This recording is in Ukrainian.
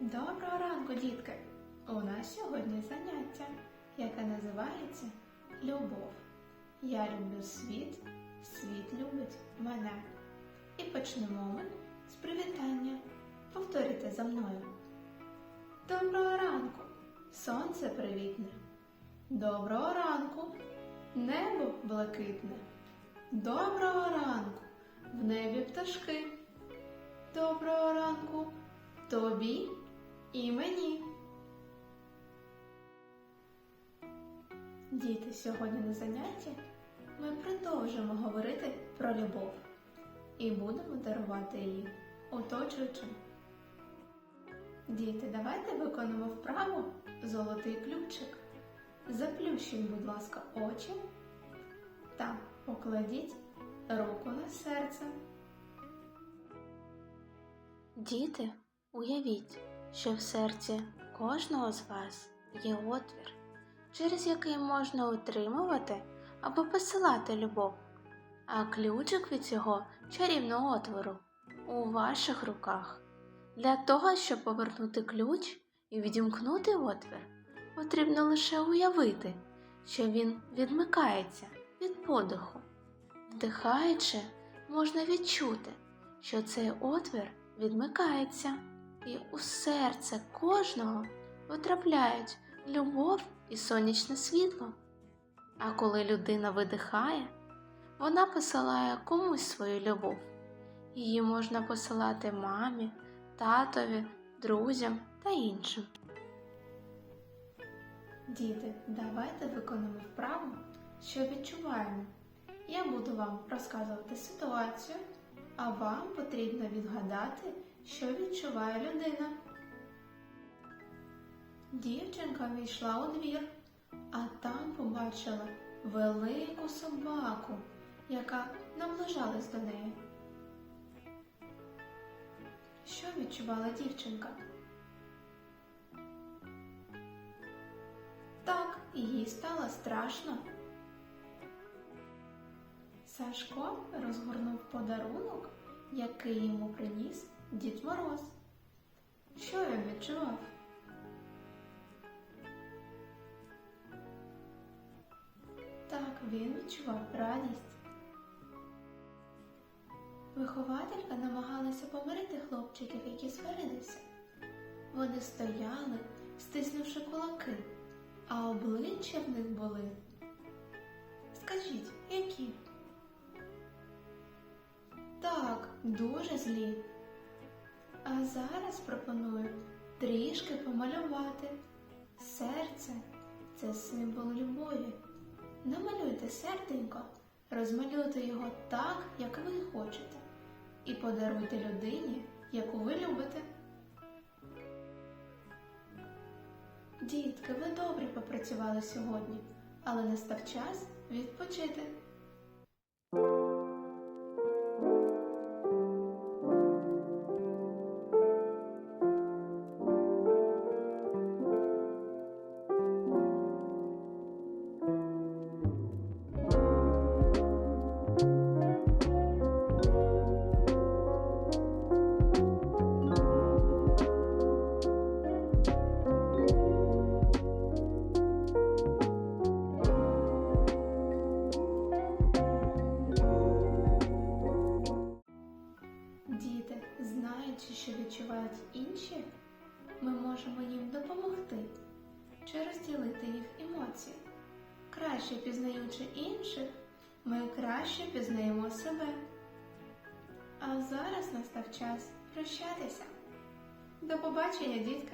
Доброго ранку, дітки! У нас сьогодні заняття, яке називається Любов. Я люблю світ, світ любить мене. І почнемо ми з привітання. Повторюйте за мною. Доброго ранку! Сонце привітне. Доброго ранку! Небо блакитне. Доброго ранку! В небі пташки. Доброго ранку тобі і мені. Діти, сьогодні на занятті ми продовжимо говорити про любов і будемо дарувати її оточуючим. Діти, давайте виконуємо вправу золотий ключик. Заплющіть, будь ласка, очі та покладіть руку на серце. Діти, уявіть, що в серці кожного з вас є отвір, через який можна отримувати або посилати любов, а ключик від цього чарівного отвору у ваших руках. Для того, щоб повернути ключ і відімкнути отвір, потрібно лише уявити, що він відмикається від подиху. Вдихаючи, можна відчути, що цей отвір відмикається, і у серце кожного потрапляють любов і сонячне світло. А коли людина видихає, вона посилає комусь свою любов. Її можна посилати мамі, татові, друзям та іншим. Діти, давайте виконуємо вправу, що відчуваємо. Я буду вам розказувати ситуацію, а вам потрібно відгадати, що відчуває людина. Дівчинка війшла у двір, а там побачила велику собаку, яка наближалась до неї. Що відчувала дівчинка? Так, їй стало страшно. Сашко розгорнув подарунок, який йому приніс Дід Мороз. Що він відчував? Так, він відчував радість. Вихователька намагалася помирити хлопчиків, які сварилися. Вони стояли, стиснувши кулаки, а обличчя в них були. Скажіть, які? Так, дуже злі. А зараз пропоную трішки помалювати. Серце це символ любові. Намалюйте серденько, розмалюйте його так, як ви хочете, і подаруйте людині, яку ви любите. Дітки, ви добре попрацювали сьогодні, але настав час відпочити. Емоції. Краще пізнаючи інших, ми краще пізнаємо себе. А зараз настав час прощатися. До побачення, дітки!